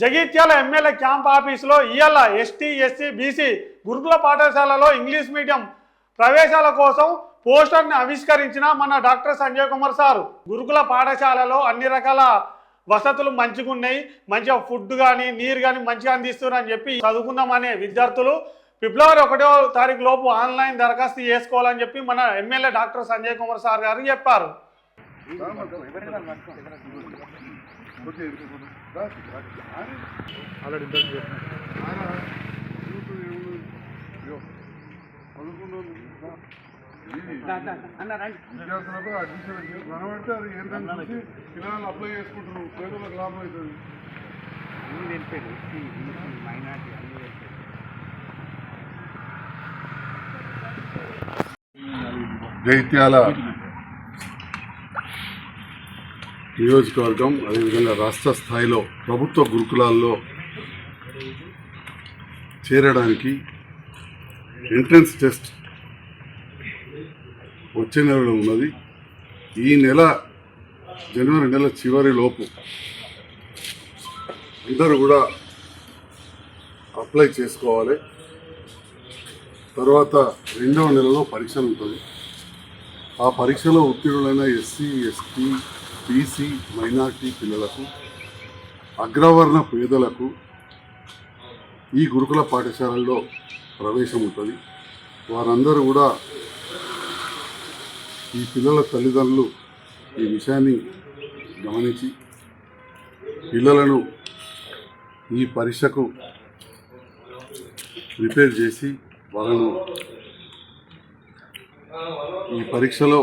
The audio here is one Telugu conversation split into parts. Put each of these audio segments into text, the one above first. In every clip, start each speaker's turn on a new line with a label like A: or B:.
A: జగిత్యాల ఎమ్మెల్యే క్యాంప్ ఆఫీసులో ఇవాళ ఎస్టీ ఎస్సీ బీసీ గురుకుల పాఠశాలలో ఇంగ్లీష్ మీడియం ప్రవేశాల కోసం పోస్టర్ని ఆవిష్కరించిన మన డాక్టర్ సంజయ్ కుమార్ సార్. గురుకుల పాఠశాలలో అన్ని రకాల వసతులు మంచిగా ఉన్నాయి. మంచిగా ఫుడ్ కానీ నీరు కానీ మంచిగా అందిస్తున్నారని చెప్పి చదువుకుందామనే విద్యార్థులు ఫిబ్రవరి ఒకటో తారీఖు లోపు ఆన్లైన్ దరఖాస్తు చేసుకోవాలని చెప్పి మన MLA doctor Sanjay Kumar sir garu చెప్పారు.
B: విద్యార్థులకు అడ్మిషన్ కనబడితే అది ఏంటంటే చూసి పిల్లలు అప్లై చేసుకుంటారు పేదలకు లాభం అవుతుంది
C: అన్ని తెలిపాడు ఎస్సీ బీసీ మైనార్టీ అన్ని తెలిపాడు
B: జైత్యాల నియోజకవర్గం అదేవిధంగా రాష్ట్ర స్థాయిలో ప్రభుత్వ గురుకులాల్లో చేరడానికి ఎంట్రన్స్ టెస్ట్ వచ్చే నెలలో ఉన్నది. ఈ నెల జనవరి నెల చివరి లోపు అందరూ కూడా అప్లై చేసుకోవాలి. తర్వాత రెండవ నెలలో పరీక్ష ఉంటుంది. ఆ పరీక్షలో ఉత్తీర్ణులైన ఎస్సీ ఎస్టీ బీసీ మైనార్టీ పిల్లలకు అగ్రవర్ణ పేదలకు ఈ గురుకుల పాఠశాలల్లో ప్రవేశం ఉంటుంది. వారందరూ కూడా ఈ పిల్లల తల్లిదండ్రులు ఈ విషయాన్ని గమనించి పిల్లలను ఈ పరీక్షకు ప్రిపేర్ చేసి వాళ్ళను ఈ పరీక్షలో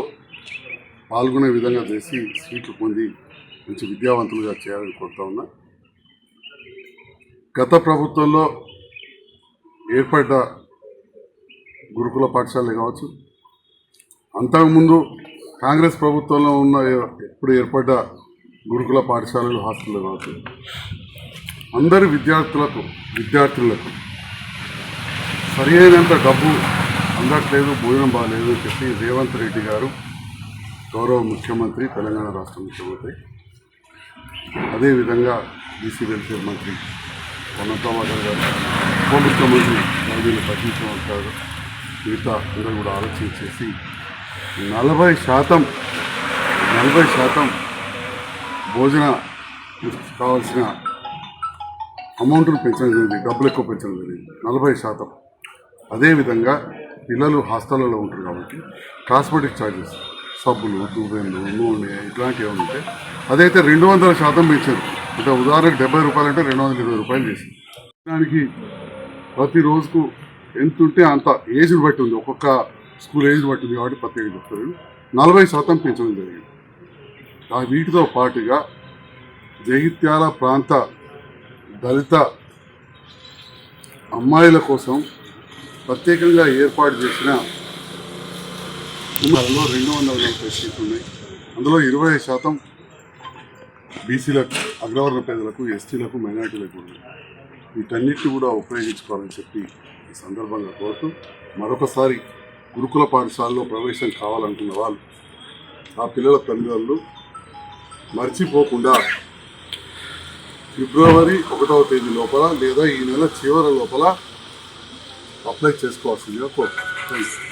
B: పాల్గొనే విధంగా చేసి సీట్లు పొంది మంచి విద్యావంతులుగా చేయాలని కోరుతా ఉన్నా. గత ప్రభుత్వంలో ఏర్పడ్డ గురుకుల పాఠశాలలు కావచ్చు అంతకుముందు కాంగ్రెస్ ప్రభుత్వంలో ఉన్న ఇప్పుడు ఏర్పడ్డ గురుకుల పాఠశాలలు హాస్టళ్ళు కావచ్చు అందరి విద్యార్థులకు విద్యార్థులకు సరి అయినంత డబ్బు అందట్లేదు భోజనం బాగాలేదు అని చెప్పి రేవంత్ రెడ్డి గారు గౌరవ ముఖ్యమంత్రి తెలంగాణ రాష్ట్ర ముఖ్యమంత్రి. అదేవిధంగా బీసీ వెల్ఫేర్ మంత్రి పొన్నతోమాధవ్ గారు ఉప ముఖ్యమంత్రి గౌరీల పట్టించమంత గారు మిగతా అందరూ కూడా ఆలోచన చేసి నలభై శాతం నలభై శాతం భోజన కావాల్సిన అమౌంట్ను పెంచడం జరిగింది డబ్బులు ఎక్కువ పెంచడం జరిగింది నలభై శాతం. అదేవిధంగా పిల్లలు హాస్టల్లో ఉంటారు కాబట్టి ట్రాన్స్పోర్టింగ్ ఛార్జెస్ సబ్బులు దువ్వెన్లు నూనె ఇట్లాంటివి ఉంటే అదైతే రెండు వందల శాతం పెంచారు అంటే ఉదాహరణకు డెబ్బై రూపాయలు అంటే రెండు వందల ఇరవై రూపాయలు చేసింది. దానికి ప్రతి రోజుకు ఎంత ఉంటే అంత ఏజ్ని బట్టి ఉంది. ఒక్కొక్క స్కూల్ ఏజ్ బట్టి ఉంది కాబట్టి ప్రత్యేకంగా చెప్తారు నలభై శాతం పెంచడం జరిగింది. ఆ వీటితో పాటుగా జగిత్యాల ప్రాంత దళిత అమ్మాయిల కోసం ప్రత్యేకంగా ఏర్పాటు చేసిన కుటుంబాలలో రెండు వందల నలభై సీట్లు ఉన్నాయి. అందులో ఇరవై శాతం బీసీలకు అగ్రవర్ణ పేదలకు ఎస్టీలకు మైనార్టీలకు ఉన్నాయి. వీటన్నిటిని కూడా ఉపయోగించుకోవాలని చెప్పి ఈ సందర్భంగా కోరుతూ మరొకసారి గురుకుల పాఠశాలలో ప్రవేశం కావాలనుకున్న వాళ్ళు ఆ పిల్లల తల్లిదండ్రులు మర్చిపోకుండా ఫిబ్రవరి ఒకటవ తేదీ లోపల లేదా ఈ నెల చివరి లోపల అప్లై చేసుకోవాల్సిందిగా కోరుతున్నాను. Thank you